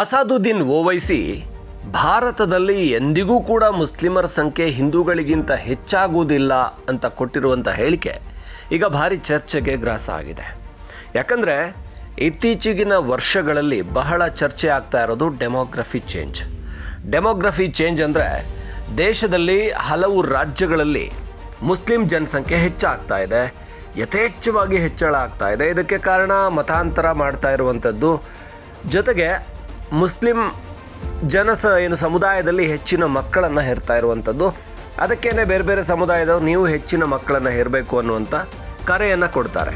ಅಸಾದುದ್ದೀನ್ ಓವೈಸಿ ಭಾರತದಲ್ಲಿ ಎಂದಿಗೂ ಕೂಡ ಮುಸ್ಲಿಮರ ಸಂಖ್ಯೆ ಹಿಂದೂಗಳಿಗಿಂತ ಹೆಚ್ಚಾಗುವುದಿಲ್ಲ ಅಂತ ಕೊಟ್ಟಿರುವಂಥ ಹೇಳಿಕೆ ಈಗ ಭಾರಿ ಚರ್ಚೆಗೆ ಗ್ರಾಸ ಆಗಿದೆ. ಯಾಕಂದರೆ ಇತ್ತೀಚೆಗಿನ ವರ್ಷಗಳಲ್ಲಿ ಬಹಳ ಚರ್ಚೆ ಆಗ್ತಾ ಇರೋದು ಡೆಮೋಗ್ರಫಿ ಚೇಂಜ್. ಡೆಮೋಗ್ರಫಿ ಚೇಂಜ್ ಅಂದರೆ ದೇಶದಲ್ಲಿ ಹಲವು ರಾಜ್ಯಗಳಲ್ಲಿ ಮುಸ್ಲಿಂ ಜನಸಂಖ್ಯೆ ಹೆಚ್ಚಾಗ್ತಾ ಇದೆ, ಯಥೇಚ್ಛವಾಗಿ ಹೆಚ್ಚಳ ಆಗ್ತಾ ಇದೆ. ಇದಕ್ಕೆ ಕಾರಣ ಮತಾಂತರ ಮಾಡ್ತಾ ಇರುವಂಥದ್ದು ಜೊತೆಗೆ ಮುಸ್ಲಿಂ ಜನಸ ಏನು ಸಮುದಾಯದಲ್ಲಿ ಹೆಚ್ಚಿನ ಮಕ್ಕಳನ್ನು ಹೆರ್ತಾ ಇರುವಂಥದ್ದು. ಅದಕ್ಕೇನೆ ಬೇರೆ ಬೇರೆ ಸಮುದಾಯದವರು ನೀವು ಹೆಚ್ಚಿನ ಮಕ್ಕಳನ್ನು ಹೇರಬೇಕು ಅನ್ನುವಂಥ ಕರೆಯನ್ನು ಕೊಡ್ತಾರೆ.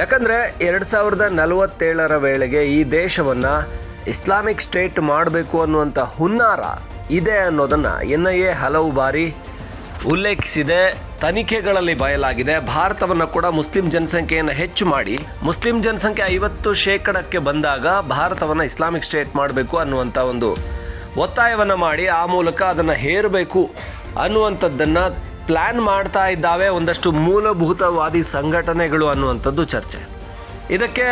ಯಾಕಂದರೆ ಎರಡು ಸಾವಿರದ ನಲವತ್ತೇಳರ ವೇಳೆಗೆ ಈ ದೇಶವನ್ನು ಇಸ್ಲಾಮಿಕ್ ಸ್ಟೇಟ್ ಮಾಡಬೇಕು ಅನ್ನುವಂಥ ಹುನ್ನಾರ ಇದೆ ಅನ್ನೋದನ್ನು ಎನ್ ಐ ಎ ಹಲವು ಬಾರಿ ಉಲ್ಲೇಖಿಸಿದೆ. ತನಿಖೆಗಳಲ್ಲಿ ಬಯಲಾಗಿದೆ. ಭಾರತವನ್ನು ಕೂಡ ಮುಸ್ಲಿಂ ಜನಸಂಖ್ಯೆಯನ್ನು ಹೆಚ್ಚು ಮಾಡಿ, ಮುಸ್ಲಿಂ ಜನಸಂಖ್ಯೆ ಐವತ್ತು ಶೇಕಡಕ್ಕೆ ಬಂದಾಗ ಭಾರತವನ್ನು ಇಸ್ಲಾಮಿಕ್ ಸ್ಟೇಟ್ ಮಾಡಬೇಕು ಅನ್ನುವಂಥ ಒಂದು ಒತ್ತಾಯವನ್ನು ಮಾಡಿ, ಆ ಮೂಲಕ ಅದನ್ನು ಹೇರಬೇಕು ಅನ್ನುವಂಥದ್ದನ್ನು ಪ್ಲ್ಯಾನ್ ಮಾಡ್ತಾ ಇದ್ದಾವೆ ಒಂದಷ್ಟು ಮೂಲಭೂತವಾದಿ ಸಂಘಟನೆಗಳು ಅನ್ನುವಂಥದ್ದು ಚರ್ಚೆ. ಇದಕ್ಕೆ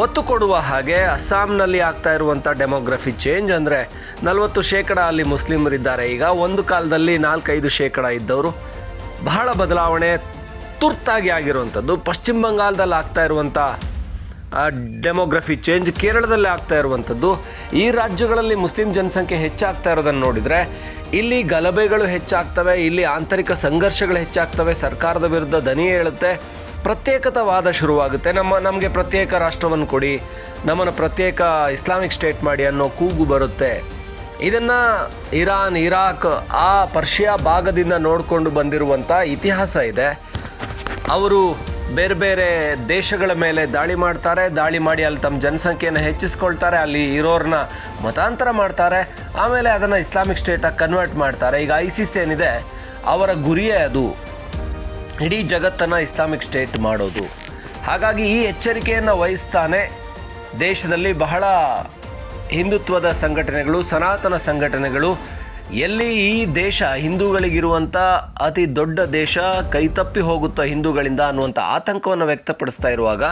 ಒತ್ತು ಕೊಡುವ ಹಾಗೆ ಅಸ್ಸಾಂನಲ್ಲಿ ಆಗ್ತಾ ಇರುವಂಥ ಡೆಮೋಗ್ರಫಿ ಚೇಂಜ್ ಅಂದರೆ ನಲವತ್ತು ಶೇಕಡ ಅಲ್ಲಿ ಮುಸ್ಲಿಮರಿದ್ದಾರೆ. ಈಗ ಒಂದು ಕಾಲದಲ್ಲಿ ನಾಲ್ಕೈದು ಶೇಕಡ ಇದ್ದವರು. ಬಹಳ ಬದಲಾವಣೆ ತುರ್ತಾಗಿ ಆಗಿರುವಂಥದ್ದು ಪಶ್ಚಿಮ ಬಂಗಾಳದಲ್ಲಿ ಆಗ್ತಾ ಇರುವಂಥ ಡೆಮೋಗ್ರಫಿ ಚೇಂಜ್ ಕೇರಳದಲ್ಲಿ ಆಗ್ತಾ ಇರುವಂಥದ್ದು ಈ ರಾಜ್ಯಗಳಲ್ಲಿ ಮುಸ್ಲಿಂ ಜನಸಂಖ್ಯೆ ಹೆಚ್ಚಾಗ್ತಾ ಇರೋದನ್ನು ನೋಡಿದರೆ, ಇಲ್ಲಿ ಗಲಭೆಗಳು ಹೆಚ್ಚಾಗ್ತವೆ, ಇಲ್ಲಿ ಆಂತರಿಕ ಸಂಘರ್ಷಗಳು ಹೆಚ್ಚಾಗ್ತವೆ, ಸರ್ಕಾರದ ವಿರುದ್ಧ ದನಿ ಹೇಳುತ್ತೆ ಪ್ರತ್ಯೇಕತವಾದ ಶುರುವಾಗುತ್ತೆ. ನಮ್ಮ, ನಮಗೆ ಪ್ರತ್ಯೇಕ ರಾಷ್ಟ್ರವನ್ನು ಕೊಡಿ, ನಮ್ಮನ್ನು ಪ್ರತ್ಯೇಕ ಇಸ್ಲಾಮಿಕ್ ಸ್ಟೇಟ್ ಮಾಡಿ ಅನ್ನೋ ಕೂಗು ಬರುತ್ತೆ. ಇದನ್ನು ಇರಾನ್, ಇರಾಕ್, ಆ ಪರ್ಷಿಯಾ ಭಾಗದಿಂದ ನೋಡಿಕೊಂಡು ಬಂದಿರುವಂಥ ಇತಿಹಾಸ ಇದೆ. ಅವರು ಬೇರೆ ಬೇರೆ ದೇಶಗಳ ಮೇಲೆ ದಾಳಿ ಮಾಡ್ತಾರೆ. ದಾಳಿ ಮಾಡಿ ಅಲ್ಲಿ ತಮ್ಮ ಜನಸಂಖ್ಯೆಯನ್ನು ಹೆಚ್ಚಿಸ್ಕೊಳ್ತಾರೆ. ಅಲ್ಲಿ ಇರೋರನ್ನ ಮತಾಂತರ ಮಾಡ್ತಾರೆ. ಆಮೇಲೆ ಅದನ್ನು ಇಸ್ಲಾಮಿಕ್ ಸ್ಟೇಟಾಗಿ ಕನ್ವರ್ಟ್ ಮಾಡ್ತಾರೆ. ಈಗ ಐಸಿಸ್ ಏನಿದೆ, ಅವರ ಗುರಿಯೇ ಅದು. ಇಡೀ ಜಗತ್ತನ್ನು ಇಸ್ಲಾಮಿಕ್ ಸ್ಟೇಟ್ ಮಾಡೋದು. ಹಾಗಾಗಿ ಈ ಎಚ್ಚರಿಕೆಯನ್ನು ವಹಿಸ್ತಾನೆ ದೇಶದಲ್ಲಿ ಬಹಳ ಹಿಂದುತ್ವದ ಸಂಘಟನೆಗಳು, ಸನಾತನ ಸಂಘಟನೆಗಳು. ಎಲ್ಲಿ ಈ ದೇಶ ಹಿಂದೂಗಳಿಗಿರುವಂಥ ಅತಿ ದೊಡ್ಡ ದೇಶ ಕೈತಪ್ಪಿ ಹೋಗುತ್ತೋ ಹಿಂದೂಗಳಿಂದ ಅನ್ನುವಂಥ ಆತಂಕವನ್ನು ವ್ಯಕ್ತಪಡಿಸ್ತಾ ಇರುವಾಗ,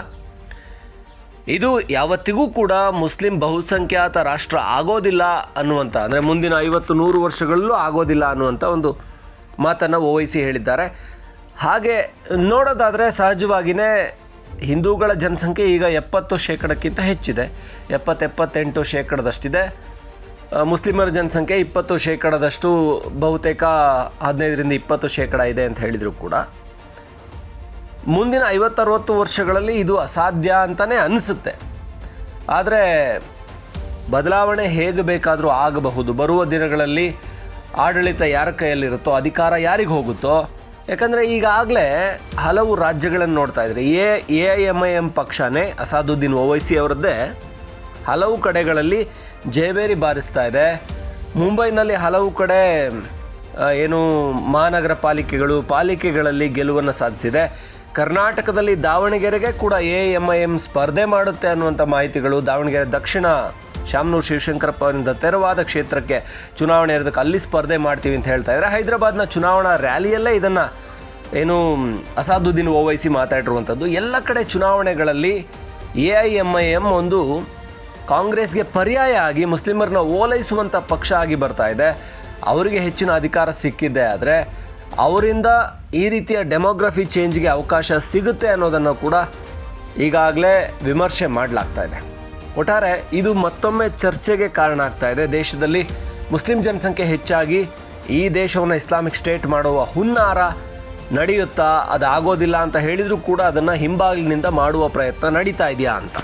ಇದು ಯಾವತ್ತಿಗೂ ಕೂಡ ಮುಸ್ಲಿಂ ಬಹುಸಂಖ್ಯಾತ ರಾಷ್ಟ್ರ ಆಗೋದಿಲ್ಲ ಅನ್ನುವಂಥ ಅಂದರೆ ಮುಂದಿನ ಐವತ್ತು ನೂರು ವರ್ಷಗಳಲ್ಲೂ ಆಗೋದಿಲ್ಲ ಅನ್ನುವಂಥ ಒಂದು ಮಾತನ್ನು ಓವೈಸಿ ಹೇಳಿದ್ದಾರೆ. ಹಾಗೆ ನೋಡೋದಾದರೆ ಸಹಜವಾಗಿಯೇ ಹಿಂದೂಗಳ ಜನಸಂಖ್ಯೆ ಈಗ ಎಪ್ಪತ್ತು ಶೇಕಡಕ್ಕಿಂತ ಹೆಚ್ಚಿದೆ. ಎಪ್ಪತ್ತು ಎಪ್ಪತ್ತೆಂಟು ಶೇಕಡದಷ್ಟಿದೆ ಮುಸ್ಲಿಮರ ಜನಸಂಖ್ಯೆ ಇಪ್ಪತ್ತು ಶೇಕಡದಷ್ಟು, ಬಹುತೇಕ ಹದಿನೈದರಿಂದ ಇಪ್ಪತ್ತು ಶೇಕಡ ಇದೆ ಅಂತ ಹೇಳಿದರೂ ಕೂಡ. ಮುಂದಿನ ಐವತ್ತರವತ್ತು ವರ್ಷಗಳಲ್ಲಿ ಇದು ಅಸಾಧ್ಯ ಅಂತಲೇ ಅನಿಸುತ್ತೆ. ಆದರೆ ಬದಲಾವಣೆ ಹೇಗೆ ಬೇಕಾದರೂ ಆಗಬಹುದು. ಬರುವ ದಿನಗಳಲ್ಲಿ ಆಡಳಿತ ಯಾರ ಕೈಯಲ್ಲಿರುತ್ತೋ, ಅಧಿಕಾರ ಯಾರಿಗೆ ಹೋಗುತ್ತೋ ಯಾಕಂದರೆ ಈಗಾಗಲೇ ಹಲವು ರಾಜ್ಯಗಳನ್ನು ನೋಡ್ತಾ ಇದ್ರಿ. A A I M I M ಪಕ್ಷನೇ Asaduddin Owaisi ಅವರದ್ದೇ ಹಲವು ಕಡೆಗಳಲ್ಲಿ ಜಯಬೇರಿ ಬಾರಿಸ್ತಾ ಇದೆ. ಮುಂಬೈನಲ್ಲಿ ಹಲವು ಕಡೆ ಏನು ಮಹಾನಗರ ಪಾಲಿಕೆಗಳು ಪಾಲಿಕೆಗಳಲ್ಲಿ ಗೆಲುವನ್ನು ಸಾಧಿಸಿದೆ. ಕರ್ನಾಟಕದಲ್ಲಿ ದಾವಣಗೆರೆಗೆ ಕೂಡ ಎ ಎಂ ಐ ಎಂ ಸ್ಪರ್ಧೆ ಮಾಡುತ್ತೆ ಅನ್ನುವಂಥ ಮಾಹಿತಿಗಳು ದಾವಣಗೆರೆ ದಕ್ಷಿಣ ಶಾಮನೂರು ಶಿವಶಂಕರಪ್ಪ ಅವರಿಂದ ತೆರವಾದ ಕ್ಷೇತ್ರಕ್ಕೆ ಚುನಾವಣೆ ಇರೋದಕ್ಕೆ ಅಲ್ಲಿ ಸ್ಪರ್ಧೆ ಮಾಡ್ತೀವಿ ಅಂತ ಹೇಳ್ತಾ ಇದ್ದಾರೆ. ಹೈದರಾಬಾದ್ನ ಚುನಾವಣಾ ರ್ಯಾಲಿಯಲ್ಲೇ ಇದನ್ನು ಏನು ಅಸಾದುದ್ದೀನ್ ಓವೈಸಿ ಮಾತಾಡಿರುವಂಥದ್ದು. ಎಲ್ಲ ಕಡೆ ಚುನಾವಣೆಗಳಲ್ಲಿ A I M I M ಒಂದು ಕಾಂಗ್ರೆಸ್ಗೆ ಪರ್ಯಾಯ ಆಗಿ ಮುಸ್ಲಿಮರನ್ನ ಓಲೈಸುವಂಥ ಪಕ್ಷ ಆಗಿ ಬರ್ತಾ ಇದೆ. ಅವರಿಗೆ ಹೆಚ್ಚಿನ ಅಧಿಕಾರ ಸಿಕ್ಕಿದೆ ಆದರೆ ಅವರಿಂದ ಈ ರೀತಿಯ ಡೆಮೋಗ್ರಫಿ ಚೇಂಜ್ಗೆ ಅವಕಾಶ ಸಿಗುತ್ತೆ ಅನ್ನೋದನ್ನು ಕೂಡ ಈಗಾಗಲೇ ವಿಮರ್ಶೆ ಮಾಡಲಾಗ್ತಾ ಇದೆ. ಒಟ್ಟಾರೆ ಇದು ಮತ್ತೊಮ್ಮೆ ಚರ್ಚೆಗೆ ಕಾರಣ ಆಗ್ತಾ ಇದೆ. ದೇಶದಲ್ಲಿ ಮುಸ್ಲಿಂ ಜನಸಂಖ್ಯೆ ಹೆಚ್ಚಾಗಿ ಈ ದೇಶವನ್ನು ಇಸ್ಲಾಮಿಕ್ ಸ್ಟೇಟ್ ಮಾಡುವ ಹುನ್ನಾರ ನಡೆಯುತ್ತಾ, ಅದಾಗೋದಿಲ್ಲ ಅಂತ ಹೇಳಿದರೂ ಕೂಡ ಅದನ್ನು ಹಿಂಬಾಗಿಲಿನಿಂದ ಮಾಡುವ ಪ್ರಯತ್ನ ನಡೀತಾ ಇದೆಯಾ ಅಂತ.